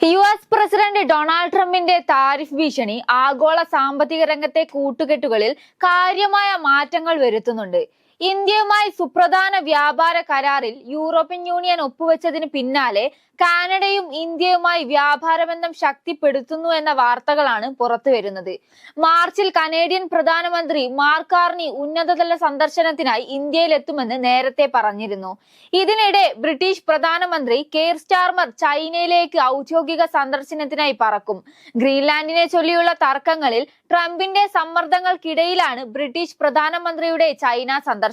U S president Donald ട്രംപിന്റെ tariff ഭീഷണി ആഗോള സാമ്പത്തിക രംഗത്തെ കൂട്ടുകെട്ടുകളിൽ കാര്യമായ മാറ്റങ്ങൾ വരുത്തുന്നുണ്ട്. ഇന്ത്യയുമായി സുപ്രധാന വ്യാപാര കരാറിൽ യൂറോപ്യൻ യൂണിയൻ ഒപ്പുവെച്ചതിന് പിന്നാലെ കാനഡയും ഇന്ത്യയുമായി വ്യാപാര ബന്ധം ശക്തിപ്പെടുത്തുന്നു എന്ന വാർത്തകളാണ് പുറത്തു വരുന്നത് മാർച്ചിൽ കനേഡിയൻ പ്രധാനമന്ത്രി മാർക്കാർണി ഉന്നതതല സന്ദർശനത്തിനായി ഇന്ത്യയിലെത്തുമെന്ന് നേരത്തെ പറഞ്ഞിരുന്നു. ഇതിനിടെ ബ്രിട്ടീഷ് പ്രധാനമന്ത്രി കെയർ സ്റ്റാർമർ ചൈനയിലേക്ക് ഔദ്യോഗിക സന്ദർശനത്തിനായി പറക്കും. ഗ്രീൻലാൻഡിനെ ചൊല്ലിയുള്ള തർക്കങ്ങളിൽ ട്രംപിന്റെ സമ്മർദ്ദങ്ങൾക്കിടയിലാണ് ബ്രിട്ടീഷ് പ്രധാനമന്ത്രിയുടെ ചൈന സന്ദർശനം.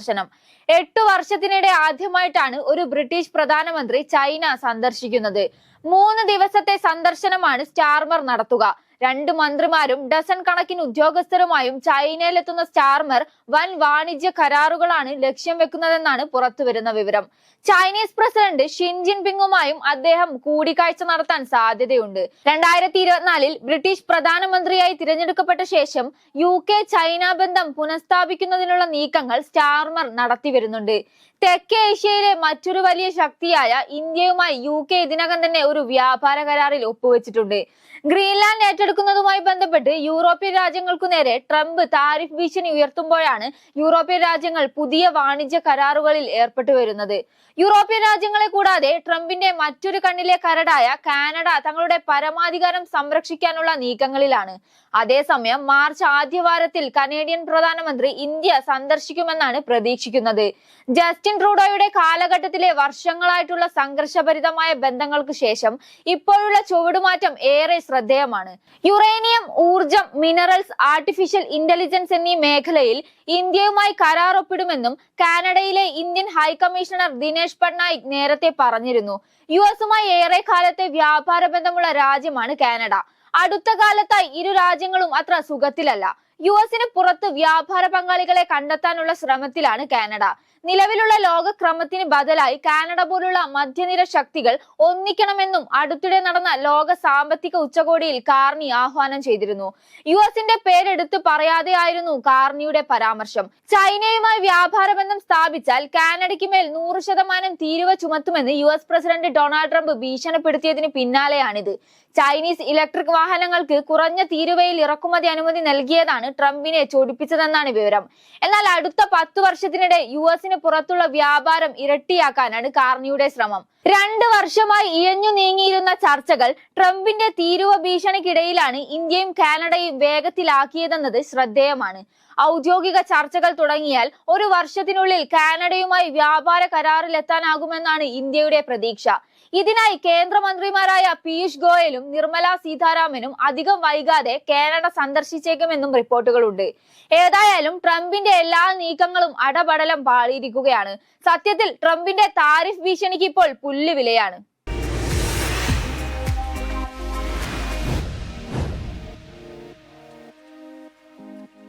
എട്ടു വർഷത്തിനിടെ ആദ്യമായിട്ടാണ് ഒരു ബ്രിട്ടീഷ് പ്രധാനമന്ത്രി ചൈന സന്ദർശിക്കുന്നത്. മൂന്ന് ദിവസത്തെ സന്ദർശനമാണ് സ്റ്റാർമർ നടത്തുക. രണ്ട് മന്ത്രിമാരും ഡസൺ കണക്കിന് ഉദ്യോഗസ്ഥരുമായും ചൈനയിലെത്തുന്ന സ്റ്റാർമർ വൻ വാണിജ്യ കരാറുകളാണ് ലക്ഷ്യം വെക്കുന്നതെന്നാണ് പുറത്തുവരുന്ന വിവരം. ചൈനീസ് പ്രസിഡന്റ് ഷിൻ ജിൻപിങ്ങുമായും അദ്ദേഹം കൂടിക്കാഴ്ച നടത്താൻ സാധ്യതയുണ്ട്. രണ്ടായിരത്തി ഇരുപത്തിനാലിൽ ബ്രിട്ടീഷ് പ്രധാനമന്ത്രിയായി തിരഞ്ഞെടുക്കപ്പെട്ട ശേഷം യു കെ ചൈന ബന്ധം പുനഃസ്ഥാപിക്കുന്നതിനുള്ള നീക്കങ്ങൾ സ്റ്റാർമർ നടത്തി വരുന്നുണ്ട് തെക്കേ ഏഷ്യയിലെ മറ്റൊരു വലിയ ശക്തിയായ ഇന്ത്യയുമായി യു കെ ഇതിനകം തന്നെ ഒരു വ്യാപാര കരാറിൽ ഒപ്പുവെച്ചിട്ടുണ്ട്. ഗ്രീൻലാൻഡ് ഏറ്റെടുക്കുന്നതുമായി ബന്ധപ്പെട്ട് യൂറോപ്യൻ രാജ്യങ്ങൾക്കു നേരെ ട്രംപ് താരിഫ് ഭീഷണി ഉയർത്തുമ്പോഴാണ് യൂറോപ്യൻ രാജ്യങ്ങൾ പുതിയ വാണിജ്യ കരാറുകളിൽ ഏർപ്പെട്ടു വരുന്നത്. യൂറോപ്യൻ രാജ്യങ്ങളെ കൂടാതെ ട്രംപിന്റെ മറ്റൊരു കണ്ണിലെ കരടായ കാനഡ തങ്ങളുടെ പരമാധികാരം സംരക്ഷിക്കാനുള്ള നീക്കങ്ങളിലാണ്. അതേസമയം മാർച്ച് ആദ്യവാരത്തിൽ കനേഡിയൻ പ്രധാനമന്ത്രി ഇന്ത്യ സന്ദർശിക്കുമെന്നാണ് പ്രതീക്ഷിക്കുന്നത്. ജസ്റ്റിൻ ട്രൂഡോയുടെ കാലഘട്ടത്തിലെ വർഷങ്ങളായിട്ടുള്ള സംഘർഷഭരിതമായ ബന്ധങ്ങൾക്ക് ശേഷം ഇപ്പോഴുള്ള ചുവടുമാറ്റം ഏറെ ശ്രദ്ധേയമാണ്. യുറേനിയം ഊർജം മിനറൽസ് ആർട്ടിഫിഷ്യൽ ഇന്റലിജൻസ് എന്നീ മേഖലയിൽ ഇന്ത്യയുമായി കരാറൊപ്പിടുമെന്നും കാനഡയിലെ ഇന്ത്യൻ ഹൈക്കമ്മീഷണർ ദിനേശ് പട്നായിക് നേരത്തെ പറഞ്ഞിരുന്നു. യു എസുമായി ഏറെ കാലത്തെ വ്യാപാര ബന്ധമുള്ള രാജ്യമാണ് കാനഡ. അടുത്ത കാലത്തായി ഇരു രാജ്യങ്ങളും അത്ര സുഖത്തിലല്ല. യു എസിന് പുറത്ത് വ്യാപാര പങ്കാളികളെ കണ്ടെത്താനുള്ള ശ്രമത്തിലാണ് കാനഡ. നിലവിലുള്ള ലോകക്രമത്തിന് ബദലായി കാനഡ പോലുള്ള മധ്യനിര ശക്തികൾ ഒന്നിക്കണമെന്നും അടുത്തിടെ നടന്ന ലോക സാമ്പത്തിക ഉച്ചകോടിയിൽ കാർണി ആഹ്വാനം ചെയ്തിരുന്നു. യു എസിന്റെ പേരെടുത്ത് പറയാതെയായിരുന്നു കാർണിയുടെ പരാമർശം. ചൈനയുമായി വ്യാപാര ബന്ധം സ്ഥാപിച്ചാൽ കാനഡയ്ക്ക് മേൽ നൂറ് ശതമാനം തീരുവ ചുമത്തുമെന്ന് U S president Donald Trump ഭീഷണിപ്പെടുത്തിയതിന് പിന്നാലെയാണിത്. ചൈനീസ് ഇലക്ട്രിക് വാഹനങ്ങൾക്ക് കുറഞ്ഞ തീരുവയിൽ ഇറക്കുമതി അനുമതി നൽകിയതാണ് ട്രംപിനെ ചൊടിപ്പിച്ചതെന്നാണ് വിവരം. എന്നാൽ അടുത്ത പത്തു വർഷത്തിനിടെ യു എസിന് പുറത്തുള്ള വ്യാപാരം ഇരട്ടിയാക്കാനാണ് കാർണിയുടെ ശ്രമം. രണ്ട് വർഷമായി ഇഴഞ്ഞു നീങ്ങിയിരുന്ന ചർച്ചകൾ ട്രംപിന്റെ തീരുവ ഭീഷണിക്കിടയിലാണ് ഇന്ത്യയും കാനഡയും വേഗത്തിലാക്കിയതെന്നത് ശ്രദ്ധേയമാണ്. ഔദ്യോഗിക ചർച്ചകൾ തുടങ്ങിയാൽ ഒരു വർഷത്തിനുള്ളിൽ കാനഡയുമായി വ്യാപാര കരാറിലെത്താനാകുമെന്നാണ് ഇന്ത്യയുടെ പ്രതീക്ഷ. ഇതിനായി കേന്ദ്രമന്ത്രിമാരായ പീയൂഷ് ഗോയലും നിർമ്മല സീതാരാമനും അധികം വൈകാതെ കാനഡ സന്ദർശിച്ചേക്കുമെന്നും റിപ്പോർട്ടുകളുണ്ട്. ഏതായാലും ട്രംപിന്റെ എല്ലാ നീക്കങ്ങളും അടപടലം പാളിയിരിക്കുകയാണ്. സത്യത്തിൽ ട്രംപിന്റെ താരിഫ് ഭീഷണിക്ക് ഇപ്പോൾ പുല്ലുവിലയാണ്